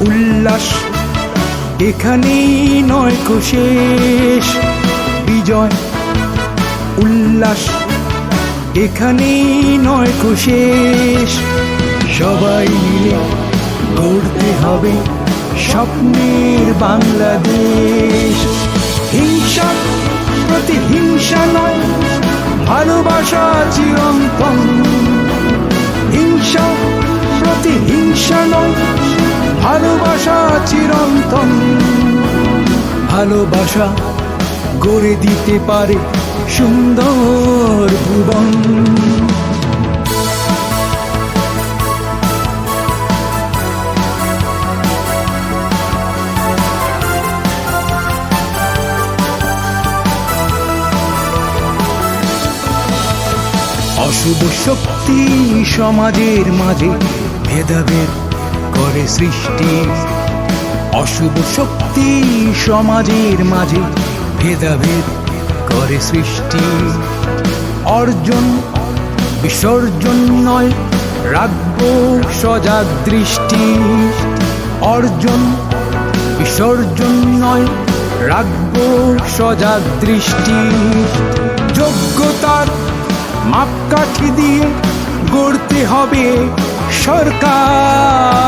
উল্লাস, এখানেই নয় শেষ। বিজয়, উল্লাস, এখানেই নয় শেষ। সবাই মিলে গড়তে হবে স্বপ্নের বাংলাদেশ। হিংসা প্রতিহিংসা নয়, ভালোবাসা চিরন্তন। ভালোবাসা চিরন্তন। ভালোবাসা গড়ে দিতে পারে সুন্দর ভুবন অশুভ শক্তি সমাজের মাঝে ভেদাভেদ করে সৃষ্টি। অশুভ শক্তি সমাজের মাঝে ভেদাভেদ করে সৃষ্টি। অর্জন, বিসর্জন নয় রাখব সজাগ দৃষ্টি। অর্জন, বিসর্জন নয় রাখব সজাগ দৃষ্টি। যোগ্যতার মাপকাঠি দিয়ে গড়তে হবে সরকার।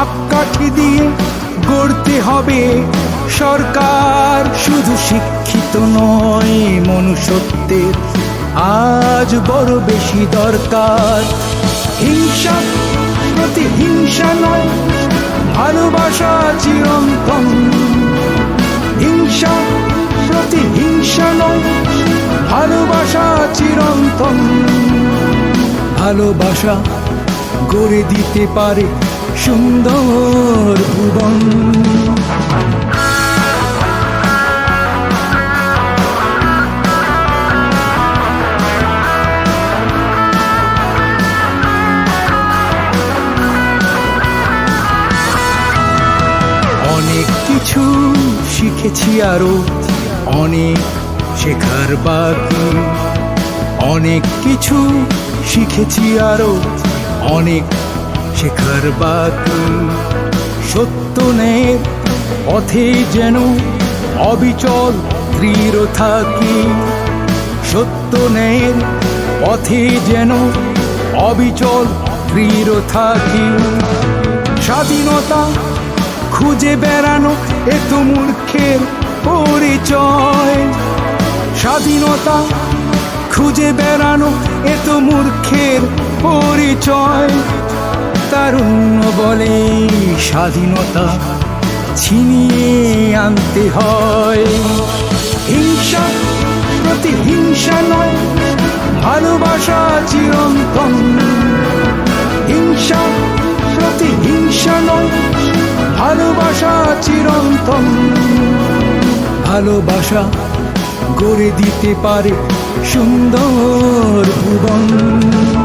মাপকাঠি দিয়ে গড়তে হবে। সরকার শুধু শিক্ষিত নয়, মনুষ্যত্বের আজ বড় বেশি দরকার। হিংসা প্রতিহিংসা নয়, ভালোবাসা চিরন্তন। হিংসা প্রতিহিংসা নয়, ভালোবাসা চিরন্তন। ভালোবাসা গড়ে দিতে পারে সুন্দর ভুবন অনেক কিছু শিখেছি আরও অনেক শেখার বাকি। অনেক কিছু শিখেছি আরও অনেক শেখার বাকি সত্য নের পথে যেন অবিচল দৃঢ় থাকি। সত্য নের পথে যেন অবিচল দৃঢ় থাকি। স্বাধীনতা খুঁজে বেড়ানো এ তো মূর্খের পরিচয়। স্বাধীনতা খুঁজে বেড়ানো এ তো মূর্খের পরিচয়। বলে স্বাধীনতা ছিনিয়ে আনতে হয়। হিংসা প্রতিহিংসা নয়, ভালোবাসা চিরন্তন। হিংসা প্রতিহিংসা নয়, ভালোবাসা চিরন্তন। ভালোবাসা গড়ে দিতে পারে সুন্দর ভুবন।